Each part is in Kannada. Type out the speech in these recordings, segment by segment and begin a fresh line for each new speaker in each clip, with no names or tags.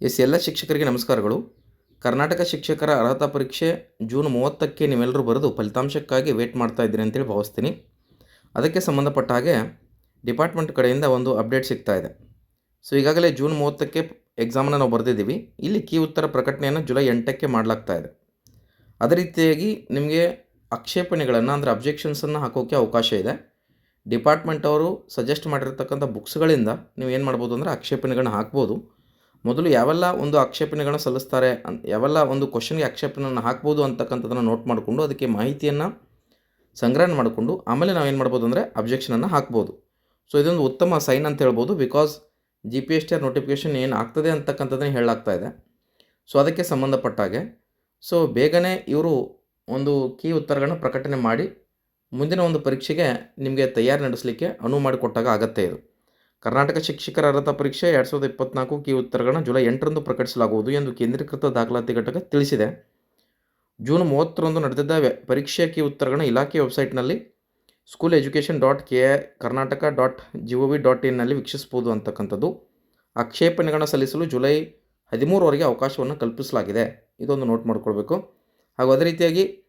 ಎಸ್, ಎಲ್ಲ ಶಿಕ್ಷಕರಿಗೆ ನಮಸ್ಕಾರಗಳು. ಕರ್ನಾಟಕ ಶಿಕ್ಷಕರ ಅರ್ಹತಾ ಪರೀಕ್ಷೆ ಜೂನ್ ಮೂವತ್ತಕ್ಕೆ ನೀವೆಲ್ಲರೂ ಬರೆದು ಫಲಿತಾಂಶಕ್ಕಾಗಿ ವೇಟ್ ಮಾಡ್ತಾ ಇದ್ದೀರಿ ಅಂತೇಳಿ ಭಾವಿಸ್ತೀನಿ. ಅದಕ್ಕೆ ಸಂಬಂಧಪಟ್ಟ ಹಾಗೆ ಡಿಪಾರ್ಟ್ಮೆಂಟ್ ಕಡೆಯಿಂದ ಒಂದು ಅಪ್ಡೇಟ್ ಸಿಗ್ತಾ ಇದೆ. ಸೊ, ಈಗಾಗಲೇ ಜೂನ್ ಮೂವತ್ತಕ್ಕೆ ಎಕ್ಸಾಮನ್ನು ನಾವು ಬರೆದಿದ್ದೀವಿ. ಇಲ್ಲಿ ಕೀ ಉತ್ತರ ಪ್ರಕಟಣೆಯನ್ನು ಜುಲೈ ಎಂಟಕ್ಕೆ ಮಾಡಲಾಗ್ತಾ ಇದೆ. ಅದೇ ರೀತಿಯಾಗಿ ನಿಮಗೆ ಆಕ್ಷೇಪಣೆಗಳನ್ನು ಅಂದರೆ ಅಬ್ಜೆಕ್ಷನ್ಸನ್ನು ಹಾಕೋಕ್ಕೆ ಅವಕಾಶ ಇದೆ. ಡಿಪಾರ್ಟ್ಮೆಂಟ್ ಅವರು ಸಜೆಸ್ಟ್ ಮಾಡಿರ್ತಕ್ಕಂಥ ಬುಕ್ಸ್ಗಳಿಂದ ನೀವು ಏನು ಮಾಡ್ಬೋದು ಅಂದರೆ ಆಕ್ಷೇಪಣೆಗಳನ್ನ ಹಾಕ್ಬೋದು. ಮೊದಲು ಯಾವೆಲ್ಲ ಒಂದು ಆಕ್ಷೇಪಣೆಗಳನ್ನ ಸಲ್ಲಿಸ್ತಾರೆ ಅನ್, ಯಾವೆಲ್ಲ ಒಂದು ಕ್ವಶನ್ಗೆ ಆಕ್ಷೇಪಣೆಯನ್ನು ಹಾಕ್ಬೋದು ಅಂತಕ್ಕಂಥದ್ದನ್ನು ನೋಟ್ ಮಾಡಿಕೊಂಡು ಅದಕ್ಕೆ ಮಾಹಿತಿಯನ್ನು ಸಂಗ್ರಹಣೆ ಮಾಡಿಕೊಂಡು ಆಮೇಲೆ ನಾವು ಏನು ಮಾಡ್ಬೋದು ಅಂದರೆ ಅಬ್ಜೆಕ್ಷನನ್ನು ಹಾಕ್ಬೋದು. ಸೊ ಇದೊಂದು ಉತ್ತಮ ಸೈನ್ ಅಂತ ಹೇಳ್ಬೋದು because G P S T R notification ಏನು ಆಗ್ತದೆ ಅಂತಕ್ಕಂಥದ್ದನ್ನು ಹೇಳಲಾಗ್ತಾ ಇದೆ. ಸೊ ಅದಕ್ಕೆ ಸಂಬಂಧಪಟ್ಟ ಹಾಗೆ. ಸೊ ಬೇಗನೆ ಇವರು ಒಂದು ಕೀ ಉತ್ತರಗಳನ್ನು ಪ್ರಕಟಣೆ ಮಾಡಿ ಮುಂದಿನ ಒಂದು ಪರೀಕ್ಷೆಗೆ ನಿಮಗೆ ತಯಾರಿ ನಡೆಸಲಿಕ್ಕೆ ಅನುವು ಮಾಡಿಕೊಟ್ಟಾಗ ಆಗತ್ತೆ ಇದು. ಕರ್ನಾಟಕ ಶಿಕ್ಷಕರ ಅರ್ಹತಾ ಪರೀಕ್ಷೆ ಎರಡು ಸಾವಿರದ ಇಪ್ಪತ್ನಾಲ್ಕು ಕಿ ಉತ್ತರಗಳನ್ನು ಜುಲೈ ಎಂಟರಂದು ಪ್ರಕಟಿಸಲಾಗುವುದು ಎಂದು ಕೇಂದ್ರೀಕೃತ ದಾಖಲಾತಿ ಘಟಕ ತಿಳಿಸಿದೆ. ಜೂನ್ ಮೂವತ್ತರಂದು ನಡೆದಿದ್ದ ಪರೀಕ್ಷೆ ಕಿ ಉತ್ತರಗಳನ್ನು ಇಲಾಖೆ ವೆಬ್ಸೈಟ್ನಲ್ಲಿ. School education dot K Karnataka dot G O V dot ಇನ್ನಲ್ಲಿ ವೀಕ್ಷಿಸಬಹುದು ಅಂತಕ್ಕಂಥದ್ದು. ಆಕ್ಷೇಪಣೆಗಳನ್ನು ಸಲ್ಲಿಸಲು ಜುಲೈ ಹದಿಮೂರವರೆಗೆ ಅವಕಾಶವನ್ನು ಕಲ್ಪಿಸಲಾಗಿದೆ. ಇದೊಂದು ನೋಟ್ ಮಾಡಿಕೊಳ್ಬೇಕು. ಹಾಗೂ ಅದೇ ರೀತಿಯಾಗಿ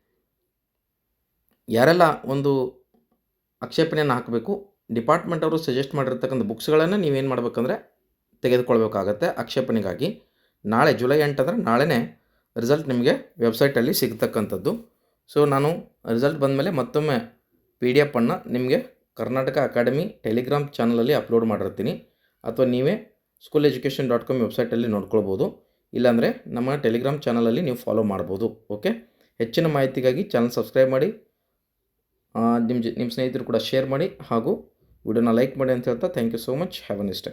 ಯಾರೆಲ್ಲ ಒಂದು ಆಕ್ಷೇಪಣೆಯನ್ನು ಹಾಕಬೇಕು ಡಿಪಾರ್ಟ್ಮೆಂಟ್ ಅವರು ಸಜೆಸ್ಟ್ ಮಾಡಿರ್ತಕ್ಕಂಥ ಬುಕ್ಸ್ಗಳನ್ನು ನೀವೇನು ಮಾಡಬೇಕಂದ್ರೆ ತೆಗೆದುಕೊಳ್ಬೇಕಾಗತ್ತೆ ಆಕ್ಷೇಪಣೆಗಾಗಿ. ನಾಳೆ ಜುಲೈ ಎಂಟಂದರೆ ನಾಳೆನೇ ರಿಸಲ್ಟ್ ನಿಮಗೆ ವೆಬ್ಸೈಟಲ್ಲಿ ಸಿಗ್ತಕ್ಕಂಥದ್ದು. ಸೊ ನಾನು ರಿಸಲ್ಟ್ ಬಂದಮೇಲೆ ಮತ್ತೊಮ್ಮೆ ಪಿ ಡಿ ಎಫನ್ನು ನಿಮಗೆ ಕರ್ನಾಟಕ ಅಕಾಡೆಮಿ ಟೆಲಿಗ್ರಾಮ್ ಚಾನಲಲ್ಲಿ ಅಪ್ಲೋಡ್ ಮಾಡಿರ್ತೀನಿ. ಅಥವಾ ನೀವೇ ಸ್ಕೂಲ್ ಎಜುಕೇಷನ್ ಡಾಟ್ ಕಾಮ್ ವೆಬ್ಸೈಟಲ್ಲಿ ನೋಡ್ಕೊಳ್ಬೋದು. ಇಲ್ಲಾಂದರೆ ನಮ್ಮ ಟೆಲಿಗ್ರಾಮ್ ಚಾನಲಲ್ಲಿ ನೀವು ಫಾಲೋ ಮಾಡ್ಬೋದು. ಓಕೆ ಹೆಚ್ಚಿನ ಮಾಹಿತಿಗಾಗಿ ಚಾನಲ್ ಸಬ್ಸ್ಕ್ರೈಬ್ ಮಾಡಿ ನಿಮ್ಮ ನಿಮ್ಮ ಸ್ನೇಹಿತರು ಕೂಡ ಶೇರ್ ಮಾಡಿ ಹಾಗೂ ವಿಡಿಯೋನ ಲೈಕ್ ಮಾಡಿ ಅಂತ ಹೇಳ್ತಾ thank you so much have a day